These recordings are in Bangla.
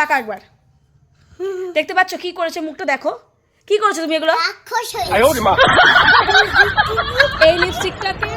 টাকা একবার। দেখতে পাচ্ছ কি করেছে? মুখটা দেখো। কি করেছ তুমি এগুলো? এই লিপস্টিকটাকে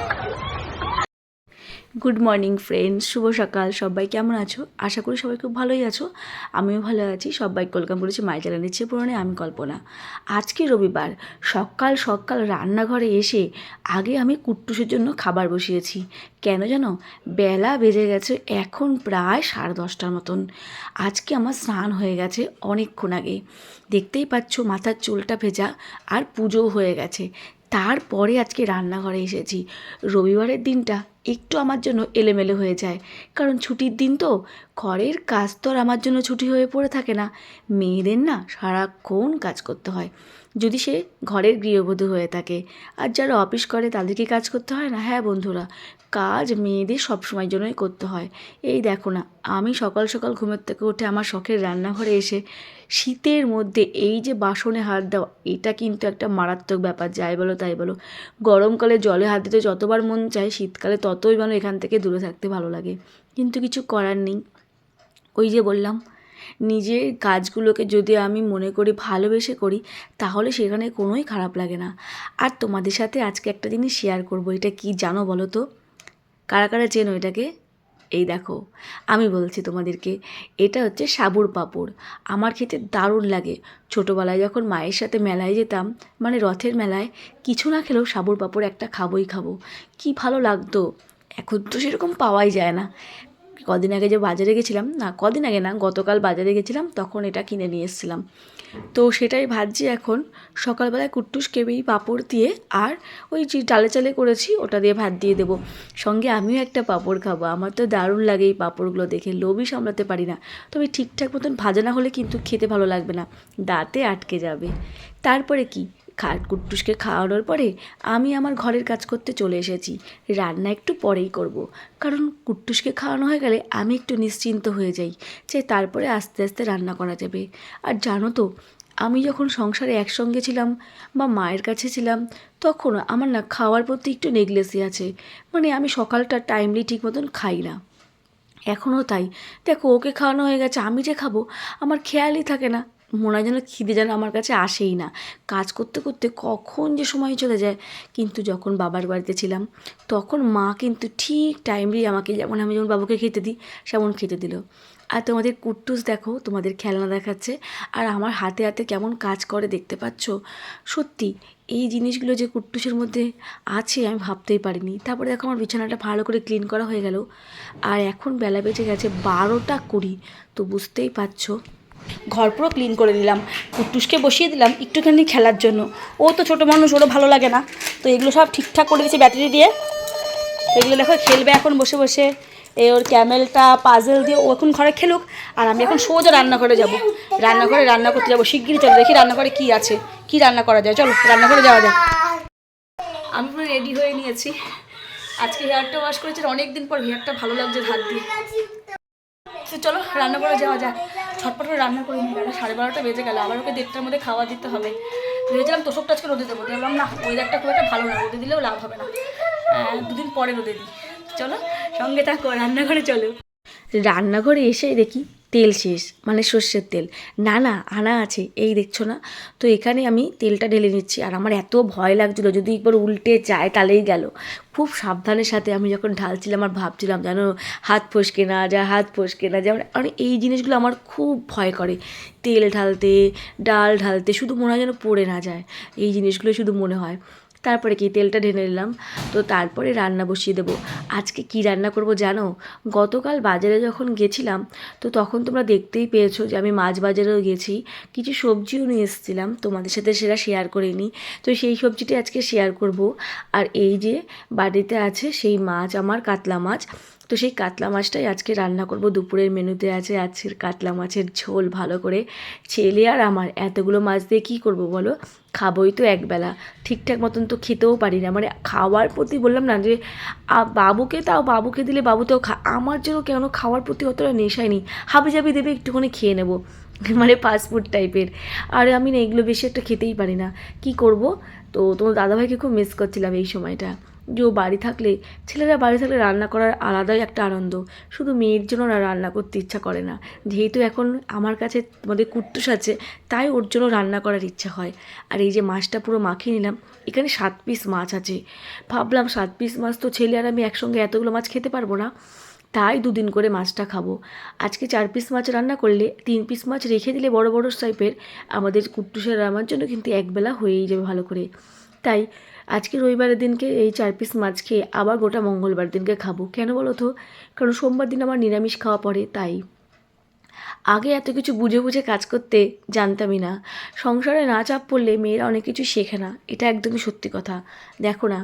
গুড মর্নিং ফ্রেন্ডস শুভ সকাল। সবাই কেমন আছো? আশা করি সবাই খুব ভালোই আছো। আমিও ভালো আছি। সবাই কলকাম করেছি মাই চ্যানেল নিচ্ছে পুরনে আমি কল্পনা। আজকে রবিবার। সকাল সকাল রান্নাঘরে এসে আগে আমি কুট্টুসের জন্য খাবার বসিয়েছি। কেন জানো? বেলা বেজে গেছে এখন প্রায় সাড়ে দশটার মতন। আজকে আমার স্নান হয়ে গেছে অনেকক্ষণ আগে। দেখতেই পাচ্ছ মাথার চুলটা ভেজা আর পুজোও হয়ে গেছে। তারপরে আজকে রান্নাঘরে এসেছি। রবিবারের দিনটা একটু আমার জন্য এলেমেলে হয়ে যায়। কারণ ছুটির দিন তো, ঘরের কাজ তো আর আমার জন্য ছুটি হয়ে পড়ে থাকে না। মেয়েদের না সারাক্ষণ কাজ করতে হয়। যদি সে ঘরের গৃহবধূ হয়ে থাকে, আর যারা অফিস করে তাদেরকে কাজ করতে হয় না? হ্যাঁ বন্ধুরা, কাজ মেয়েদের সবসময় জন্যই করতে হয়। এই দেখো না, আমি সকাল সকাল ঘুমের থেকে উঠে আমার শখের রান্নাঘরে এসে শীতের মধ্যে এই যে বাসনে হাত দেওয়া এটা কিন্তু একটা মারাত্মক ব্যাপার। যাই বলো, তাই বলো। গরমকালে জলে হাত দিতে যতবার মন চায়, শীতকালে ততই যেন এখান থেকে দূরে থাকতে ভালো লাগে। কিন্তু কিছু করার নেই। ওই যে বললাম, নিজের কাজগুলোকে যদি আমি মনে করি, ভালোবেসে করি, তাহলে সেখানে কোনোই খারাপ লাগে না। আর তোমাদের সাথে আজকে একটা জিনিস শেয়ার করব, এটা কি জানো বলো তো? কারা কারা চেনো এটাকে? এই দেখো, আমি বলছি তোমাদেরকে, এটা হচ্ছে সাবুর পাঁপড়। আমার খেতে দারুণ লাগে। ছোটোবেলায় যখন মায়ের সাথে মেলায় যেতাম মানে রথের মেলায়, কিছু না খেলেও সাবুর পাঁপড় একটা খাবোই খাব। কি ভালো লাগতো। এখন তো সেরকম পাওয়াই যায় না। কদিন আগে যে বাজারে গেছিলাম, না, কদিন আগে না, গতকাল বাজারে গেছিলাম, তখন এটা কিনে নিয়ে এসেছিলাম। তো সেটাই ভাবছি এখন, সকালবেলায় কুট্টুস কেবেই পাঁপড় দিয়ে আর ওই যে ডালে চালে করেছি, ওটা দিয়ে ভাত দিয়ে দেবো। সঙ্গে আমিও একটা পাঁপড় খাব, আমার তো দারুণ লাগে এই পাঁপড়গুলো দেখে, লোভই সামলাতে পারি না। তবে ঠিকঠাক মতন ভাজা না হলে কিন্তু খেতে ভালো লাগবে না, দাঁতে আটকে যাবে। তারপরে কি? খা কুট্টুসকে খাওয়ানোর পরে আমি আমার ঘরের কাজ করতে চলে এসেছি। রান্না একটু পরেই করব। কারণ কুট্টুসকে খাওয়ানো হয়ে গেলে আমি একটু নিশ্চিন্ত হয়ে যাই যে তারপরে আস্তে আস্তে রান্না করা যাবে। আর জানো তো, আমি যখন সংসারে একসঙ্গে ছিলাম বা মায়ের কাছে ছিলাম, তখন আমার না খাওয়ার প্রতি একটু নেগলেসি আছে। মানে আমি সকালটা টাইমলি ঠিক মতন খাই না। এখনও তাই। দেখো, ওকে খাওয়ানো হয়ে গেছে, আমি যে খাব, আমার খেয়ালই থাকে না। মনে হয় যেন খিদে যেন আমার কাছে আসেই না। কাজ করতে করতে কখন যে সময় চলে যায়, কিন্তু যখন বাবার বাড়িতে ছিলাম, তখন মা কিন্তু ঠিক টাইমলি আমাকে যেমন আমি যেমন বাবুকে খেতে দিই, সেমন খেতে দিল। আর তোমাদের কুট্টুস দেখো, তোমাদের খেলনা দেখাচ্ছে, আর আমার হাতে হাতে কেমন কাজ করে দেখতে পাচ্ছ। সত্যি, এই জিনিসগুলো যে কুট্টুসের মধ্যে আছে, আমি ভাবতেই পারিনি। তারপরে দেখো আমার বিছানাটা ভালো করে ক্লিন করা হয়ে গেল। আর এখন বেলা বেজে গেছে বারোটা কুড়ি, তো বুঝতেই পারছ ঘর পুরো ক্লিন করে দিলাম কুট্টুসকে বসিয়ে দিলাম একটুখানি খেলার জন্য। ও তো ছোটো মানুষ, ওরও ভালো লাগে না। তো এগুলো সব ঠিকঠাক করে দিয়েছি ব্যাটারি দিয়ে। এগুলো দেখো, খেলবে এখন বসে বসে। এই ওর ক্যামেলটা পাজেল দিয়ে ও এখন ঘরে খেলুক। আর আমি এখন সোজা রান্নাঘরে যাব। রান্নাঘরে রান্না করতে যাব। শিগগিরই চলো, দেখি রান্নাঘরে কি আছে। কি রান্না করা যায়? চলো, রান্নাঘরে যাওয়া যায় আমি পুরো রেডি হয়ে নিয়েছি। আজকে হেয়ারটা ওয়াশ করেছি অনেক দিন পর হেয়ারটা ভালো লাগছে হাত দিয়ে। চলো, রান্নাঘরে যাওয়া যাক। ছটপট করে রান্না করে নিয়ে গেল সাড়ে বারোটা বেজে গেল, আবার ওকে দেড়টার মধ্যে খাওয়া দিতে হবে। ভেবেছিলাম তোষকটা আজকে রোদে দেবো, দেখলাম না ওয়েদারটা খুব একটা ভালো না, রোদে দিলেও লাভ হবে না। দুদিন পরে রোদে দিই। চলো, সঙ্গে থাকো, রান্নাঘরে চলো। রান্নাঘরে এসে দেখি তেল শেষ মানে সর্ষের তেল। না না, আনা আছে, এই দেখছ না? তো এখানে আমি তেলটা ঢেলে নিচ্ছি। আর আমার এত ভয় লাগছিল, যদি একবার উল্টে যায় তাহলেই গেল। খুব সাবধানের সাথে আমি যখন ঢালছিলাম আর ভাবছিলাম যেন হাত ফসকে না যা হাত ফসকে না যেমন আর এই জিনিসগুলো আমার খুব ভয় করে। তেল ঢালতে, ডাল ঢালতে, শুধু মনে হয় যেন পড়ে না যায়। এই জিনিসগুলো শুধু মনে হয়। তারপরে কি তেলটা ঢেলে নিলাম। তো তারপরে রান্না বসিয়ে দেবো। আজকে কি রান্না করব জানো? গতকাল বাজারে যখন গেছিলাম, তো তখন তোমরা দেখতেই পেয়েছ যে আমি মাছ বাজারেও গেছি। কিছু সবজিও নিয়ে এসেছিলাম, তোমাদের সাথে সেটা শেয়ার করে করিনি তো সেই সবজিটি আজকে শেয়ার করব। আর এই যে বাড়িতে আছে সেই মাছ, আমার কাতলা মাছ। তো সেই কাতলা মাছটাই আজকে রান্না করব। দুপুরের মেনুতে আছে আজকের কাতলা মাছের ঝোল ভালো করে ছেলে আর আমার। এতগুলো মাছ দিয়ে কী করব বলো? খাবোই তো একবেলা। ঠিকঠাক মতন তো খেতেও পারি না। মানে খাওয়ার প্রতি বললাম না যে বাবুকে তাও বাবুকে দিলে বাবুতেও খা, আমার জন্য কেন খাওয়ার প্রতি অতটা নেশাই নেই। হাবি জাবি দেবে, একটুখানি খেয়ে নেব। মানে ফাস্টফুড টাইপের আর আমি না এগুলো বেশি একটা খেতেই পারি না। কি করব? তো তোমার দাদাভাইকে খুব মিস করছিলাম এই সময়টা। যে ও বাড়ি থাকলে, ছেলেরা বাড়ি থাকলে রান্না করার আলাদাই একটা আনন্দ। শুধু মেয়ের জন্য না রান্না করতে ইচ্ছা করে না। যেহেতু এখন আমার কাছে আমাদের কুট্টুস আছে, তাই ওর জন্য রান্না করার ইচ্ছা হয়। আর এই যে মাছটা পুরো মাখিয়ে নিলাম, এখানে সাত পিস মাছ আছে। ভাবলাম সাত পিস মাছ তো ছেলে আর আমি একসঙ্গে এতগুলো মাছ খেতে পারব না, তাই দুদিন করে মাছটা খাব। আজকে চার পিস মাছ রান্না করলে তিন পিস মাছ রেখে দিলে বড় বড় টাইপের আমাদের কুট্টুসের আমার জন্য কিন্তু একবেলা হয়েই যাবে ভালো করে। তাই আজকে রবিবারের দিনকে এই চার পিস মাছ খেয়ে আবার গোটা মঙ্গলবার দিনকে খাব। কেন বলো তো? কারণ সোমবার দিন আমার নিরামিষ খাওয়া পড়ে, তাই। আগে এত কিছু বুঝে বুঝে কাজ করতে জানতামই না। সংসারে না চাপ পড়লে মেয়েরা অনেক কিছু শেখে না, এটা একদমই সত্যি কথা। দেখো না,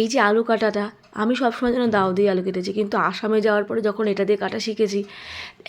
এই যে আলু কাটাটা, আমি সবসময় যেন দাও দিয়ে আলু কেটেছি, কিন্তু আসামে যাওয়ার পরে যখন এটা দিয়ে কাটা শিখেছি,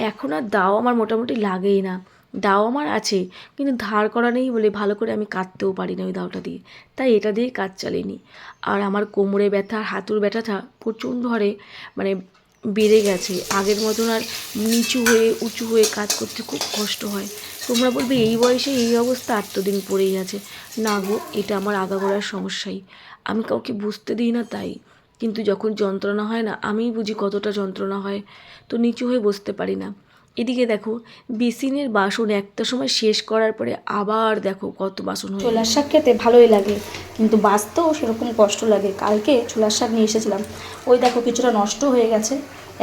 এখন আর দাও আমার মোটামুটি লাগেই না। দাও আমার আছে, কিন্তু ধার করা নেই বলে ভালো করে আমি কাটতেও পারি না ওই দাওটা দিয়ে। তাই এটা দিয়ে কাজ চালিয়ে আর আমার কোমরে ব্যথা হাতুর ব্যথাটা প্রচণ্ড হারে মানে বেড়ে গেছে। আগের মতন আর নিচু হয়ে, উঁচু হয়ে কাজ করতে খুব কষ্ট হয়। তোমরা বলবে, এই বয়সে এই অবস্থা আত্মদিন পড়েই আছে। না গো, এটা আমার আগাগোড়ার সমস্যাই। আমি কাউকে বুঝতে দিই না তাই। কিন্তু যখন যন্ত্রণা হয় না, আমিই বুঝি কতটা যন্ত্রণা হয়। তো নিচু হয়ে বসতে পারি না। এদিকে দেখো, বেসিনের বাসন একটা সময় শেষ করার পরে আবার দেখো কত বাসন ছোলার শাক খেতে ভালোই লাগে, কিন্তু বাঁচতেও সেরকম কষ্ট লাগে। কালকে ছোলার শাক নিয়ে এসেছিলাম। ওই দেখো কিছুটা নষ্ট হয়ে গেছে,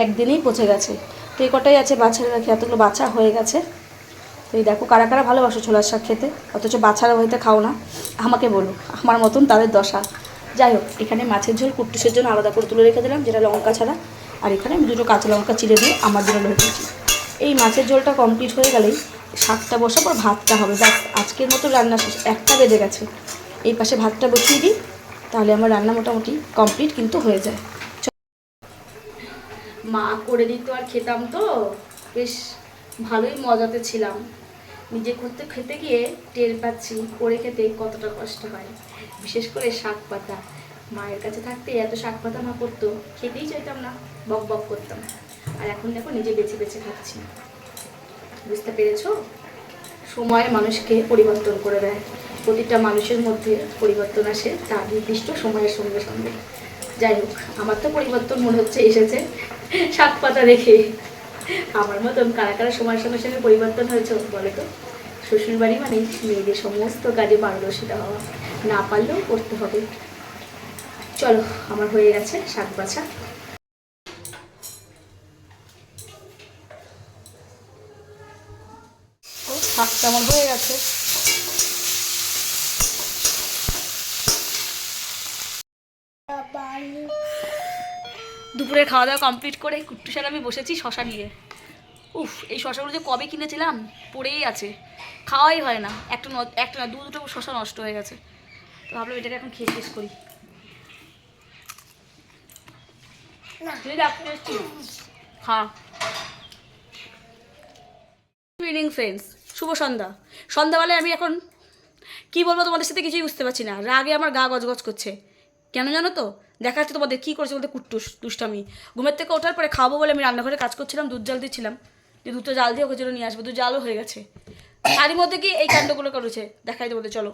একদিনেই পচে গেছে। তো এই কটাই আছে বাছার রাখি এতগুলো বাছা হয়ে গেছে। তো এই দেখো কারা কারা ভালোবাসো ছোলার শাক খেতে, অথচ বাছারা হইতে খাও না। আমাকে বলো, আমার মতন তাদের দশা। যাই হোক, এখানে মাছের ঝোল কুট্টুসের জন্য আলাদা করে তুলে রেখে দিলাম, যেটা লঙ্কা ছাড়া। আর এখানে আমি দুটো কাঁচা লঙ্কা চিড়ে দিয়ে আমার জন্য রেখেছি এই মাছের ঝোলটা কমপ্লিট হয়ে গেলেই শাকটা বসাবো আর ভাতটা হবে। ব্যাস, আজকের মতো রান্না শেষ। একটা বেজে গেছে। এই পাশে ভাতটা বসিয়ে দিই, তাহলে আমার রান্না মোটামুটি কমপ্লিট কিন্তু হয়ে যায়। মা করে দিত আর খেতাম তো। বেশ ভালোই মজাতে ছিলাম। নিজে করতে খেতে গিয়ে টের পাচ্ছি, করে খেতে কতটা কষ্ট হয়। বিশেষ করে শাক পাতা। মায়ের কাছে থাকতে এত শাক পাতা মা করতো, খেতেই চাইতাম না, বক বক করতাম। আর এখন দেখো নিজে বেছে বেছে খাচ্ছি। বুঝতে পেরেছ? সময় মানুষকে পরিবর্তন করে দেয়। প্রতিটা মানুষের মধ্যে পরিবর্তন আসে তার নির্দিষ্ট সময়ের সঙ্গে সঙ্গে। যাই হোক, আমার তো পরিবর্তন মনে হচ্ছে এসেছে। শাক পাতা রেখে আমার মতন কারা কারা সময়ের সঙ্গে সঙ্গে পরিবর্তন হয়েছে বলে তো? শ্বশুরবাড়ি মানে মেয়েদের সমস্ত কাজে পারদর্শিতা হওয়া না পারলেও করতে হবে। চলো, আমার হয়ে গেছে শাক বাছা শাকটা আমার হয়ে গেছে। দুপুরে খাওয়া দাওয়া কমপ্লিট করে কুট্টুসার আমি বসেছি শশা নিয়ে। উফ এই শশাগুলো যে কবে কিনেছিলাম পড়েই আছে। খাওয়াই হয় না। একটা ন- একটা না দু দুটো শশা নষ্ট হয়ে গেছে। তো ভাবলাম এটাকে এখন খেয়ে শেষ করি। খা ইভিনিং ফ্রেন্ডস শুভ সন্ধ্যা। সন্ধ্যাবেলায় আমি এখন কি বলব তোমাদের সাথে কিছুই বুঝতে পারছি না। রাগে আমার গা গজগজ করছে। কেন জানো তো? দেখা যাচ্ছে তোমাদের কী করেছে বলতে কুট্টুস, দুষ্টামি। ঘুমের থেকে ওঠার পরে খাব বলে আমি রান্নাঘরে কাজ করছিলাম, দুধ জাল দিচ্ছিলাম। যে দুধটা জাল দিয়ে ওকে জন্য নিয়ে আসব, দুধ জালও হয়ে গেছে। তারই মধ্যে কি এই কাণ্ডগুলো করেছে? দেখাই তোমাদের, চলো।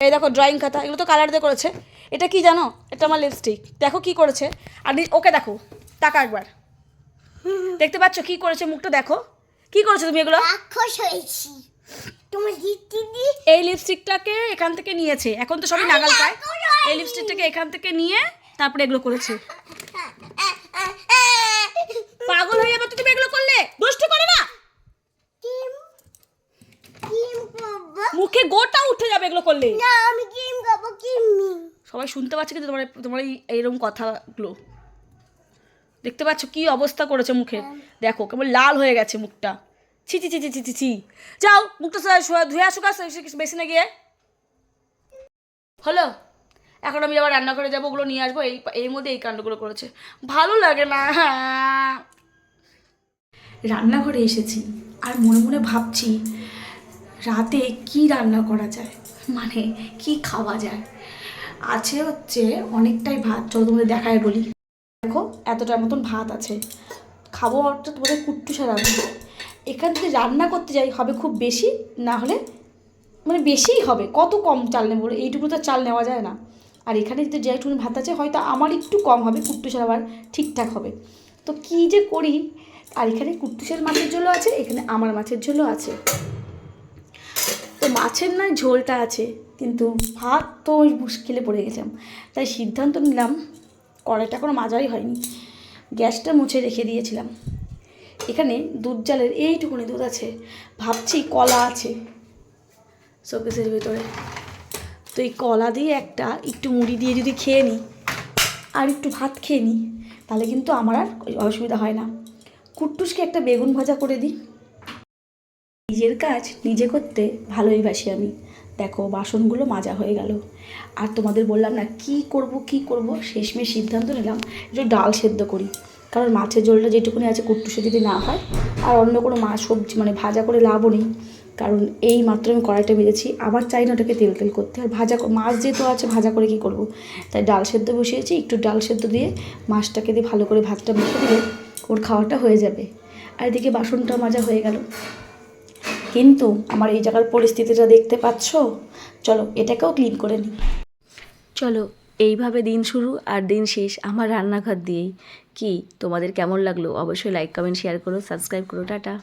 এই দেখো ড্রয়িং খাতা, এগুলো তো কালার দিয়ে করেছে। এটা কি জানো? এটা আমার লিপস্টিক দেখো কি করেছে। আর ওকে দেখো টাকা একবার। দেখতে পাচ্ছ কি করেছে? মুখটা দেখো। কি করেছ তুমি এগুলো? রাক্ষস হয়েছি। তোমার গিফটি দি এই লিপস্টিকটাকে এখান থেকে নিয়েছে। এখন তো সবই নাগাল পায়। এই লিপস্টিকটাকে এখান থেকে নিয়ে তারপরে এগুলো করেছে। পাগল হয়ে যাবে তুমি এগুলো করলে। দুষ্টু করে না। কিম কিম মুখে গোটা উঠে যাবে এগুলো করলে। না আমি কিম করব কিম্মি সবাই শুনতে পাচ্ছে কিন্তু তোমার তোমার এই এইরকম কথাগুলো। দেখতে পাচ্ছ কি অবস্থা করেছে মুখে? দেখো কেমন লাল হয়ে গেছে মুখটা। ছি ছি ছি ছি ছি ছি যাও মুখটা ধুয়ে আসুক আর বেসিনে গিয়ে। হলো? এখন আমি আবার রান্না করে যাব ওগুলো নিয়ে আসব এই এর মধ্যে এই কাণ্ডগুলো করেছে। ভালো লাগে না। রান্নাঘরে এসেছি আর মনে মনে ভাবছি রাতে কি রান্না করা যায়? মানে কি খাওয়া যায়? আছে হচ্ছে অনেকটাই ভাত চলো তোমাদের দেখায় বলি। দেখো, এতটার মতন ভাত আছে। খাব একটা তোমাদের কুট্টুসা রান্না এখান থেকে রান্না করতে যাই, হবে খুব বেশি, না হলে মানে বেশিই হবে। কত কম চাল নেব? এইটুকু তো চাল নেওয়া যায় না। আর এখানে যদি যে একটু ভাত আছে, হয়তো আমার একটু কম হবে কুট্টুসের আবার ঠিকঠাক হবে। তো কী যে করি? আর এখানে কুট্টুসের মাছের ঝোলও আছে, এখানে আমার মাছের ঝোলও আছে। তো মাছের নয়, ঝোলটা আছে। কিন্তু ভাত তো মুশকিলে পড়ে গেছিলাম তাই সিদ্ধান্ত নিলাম কড়াইটা কোনো মাজাই হয়নি। গ্যাসটা মুছে রেখে দিয়েছিলাম। এখানে দুধ জালের এইটুকুনি দুধ আছে। ভাবছি কলা আছে শোকেসের ভেতরে। তো এই কলা দিয়ে একটা একটু মুড়ি দিয়ে যদি খেয়ে নিই আর একটু ভাত খেয়ে নিই, তাহলে কিন্তু আমার আর অসুবিধা হয় না। কুট্টুসকে একটা বেগুন ভাজা করে দিই। নিজের কাজ নিজে করতে ভালোই বাসি আমি। দেখো, বাসনগুলো মাজা হয়ে গেল। আর তোমাদের বললাম না, কি করব কি করব? শেষমেশ সিদ্ধান্ত নিলাম একটু ডাল সেদ্ধ করি। কারণ মাছের ঝোলটা যেটুকুনি আছে কুট্টুসে যদি না হয়। আর অন্য কোনো মাছ সবজি মানে ভাজা করে লাভও নেই। কারণ এই মাত্র আমি কড়াইটা ভেজেছি আবার চাই না ওটাকে তেল তেল করতে। আর ভাজা মাছ যেহেতু আছে, ভাজা করে কি করব? তাই ডাল সেদ্ধ বসিয়েছি। একটু ডাল সেদ্ধ দিয়ে মাছটাকে দিয়ে ভালো করে ভাতটা মেখে দিলে ওর খাওয়াটা হয়ে যাবে। আর এদিকে বাসনটা মাজা হয়ে গেল। কিন্তু আমার এই জায়গার পরিস্থিতিটা দেখতে পাচ্ছ? চলো, এটাকেও ক্লিন করে নিই। চলো, এইভাবে দিন শুরু আর দিন শেষ আমার রান্নাঘর দিয়েই। কি, তোমাদের কেমন লাগল? অবশ্যই লাইক কমেন্ট শেয়ার করো সাবস্ক্রাইব করো, টাটা।